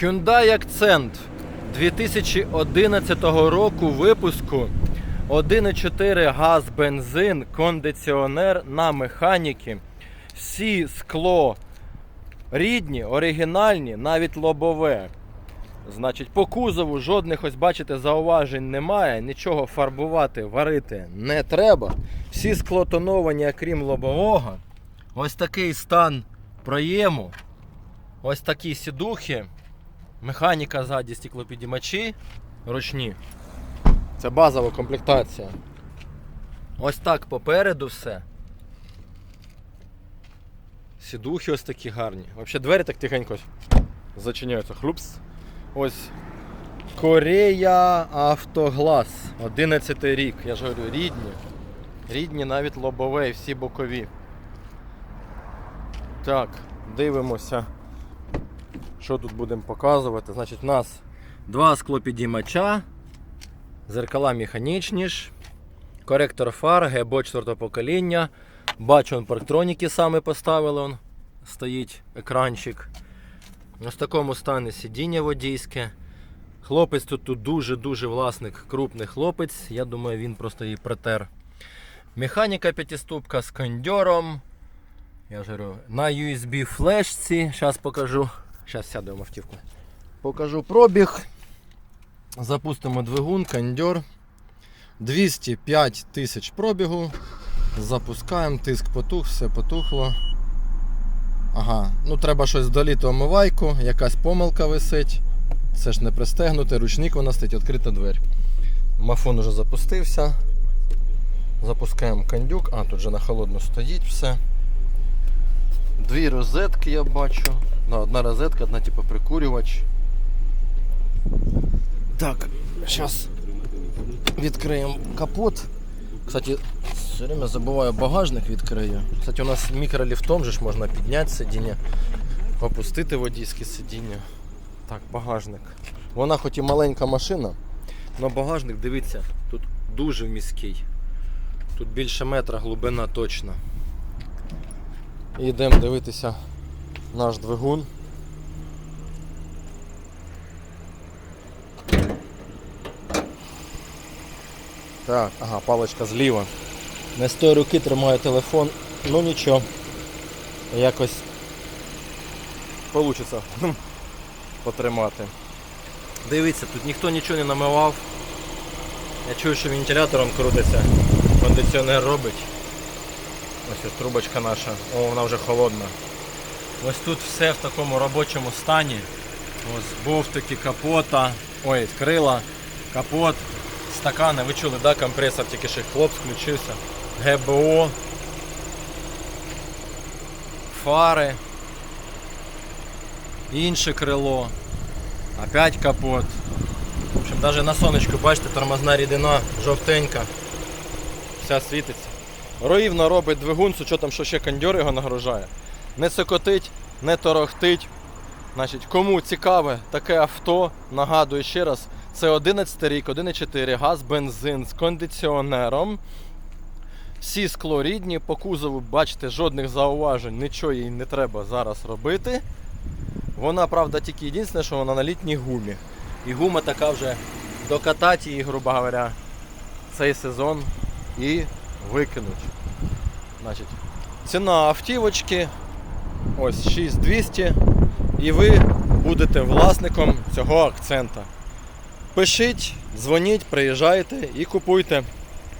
Hyundai Accent 2011 року випуску 1,4 газ, бензин, кондиціонер на механіки. Всі скло рідні, оригінальні, навіть лобове. Значить, по кузову жодних, ось бачите, зауважень немає, нічого фарбувати, варити не треба. Всі скло тоновані, крім лобового. Ось такий стан проєму. Ось такі сідухи. Механіка ззаді стеклопідіймачі ручні. Це базова комплектація. Ось так попереду все. Сідухи ось такі гарні. Взагалі двері так тихенько зачиняються. Хлюпс. Ось Корея Автоглас. 11 рік. Я ж говорю, рідні. Рідні навіть лобове і всі бокові. Так, дивимося. Що тут будемо показувати? Значить, у нас два склопідіймача, зеркала механічні ж, коректор фар, ГБО 4 покоління. Бачу, он парктроніки саме поставили. Он, стоїть екранчик. Ось в такому стані сидіння водійське. Хлопець тут, дуже-дуже власник, крупний хлопець. Я думаю, він просто її притер. Механіка п'ятиступка з кондьором. Я ж говорю, на USB флешці. Зараз покажу. Зараз сяду в автівку. Покажу пробіг. Запустимо двигун, кондьор. 205 тисяч пробігу. Запускаємо, тиск потух, все потухло. Ага, ну треба щось доліти омивайку, якась помилка висить. Це ж не пристегнути, ручник вона стоїть, відкрита двері. Мафон уже запустився. Запускаємо кондюк. А, тут же на холодно стоїть все. Дві розетки я бачу. Да, одна розетка, одна типу прикурювач. Так, зараз відкриємо капот. Кстати, все время забуваю багажник відкрию. Кстати, у нас мікроліфтом же ж можна підняти сидіння, опустити водійське сидіння. Так, багажник. Вона хоч і маленька машина, але багажник, дивіться, тут дуже міський. Тут більше метра глибина точно. І йдемо дивитися наш двигун. Так, ага, паличка зліва. Не з тої руки тримаю телефон, ну нічого. Якось вийде потримати. Дивіться, тут ніхто нічого не намивав. Я чую, що вентилятором крутиться. Кондиціонер робить. Ось ось трубочка наша. О, вона вже холодна. Ось тут все в такому робочому стані. Ось бовтики капота. Ой, крила, капот, стакани. Ви чули, да, компресор тільки що хлоп включився. ГБО. Фари. Інше крило. Опять капот. В общем, навіть на сонечку, бачите, тормозна рідина жовтенька. Вся світиться. Роївно робить двигун, з учетом, що ще кондьор його нагружає. Не цокотить, не торохтить. Значить, кому цікаве таке авто, нагадую ще раз, це 11 рік, 1,4 газ, бензин з кондиціонером. Всі скло рідні, по кузову, бачите, жодних зауважень, нічого їй не треба зараз робити. Вона, правда, тільки єдине, що вона на літній гумі. І гума така вже докатати її, грубо говоря, цей сезон і викинуть. Значить, ціна автівочки ось 6200 і ви будете власником цього акцента. Пишіть, дзвоніть, приїжджайте і купуйте.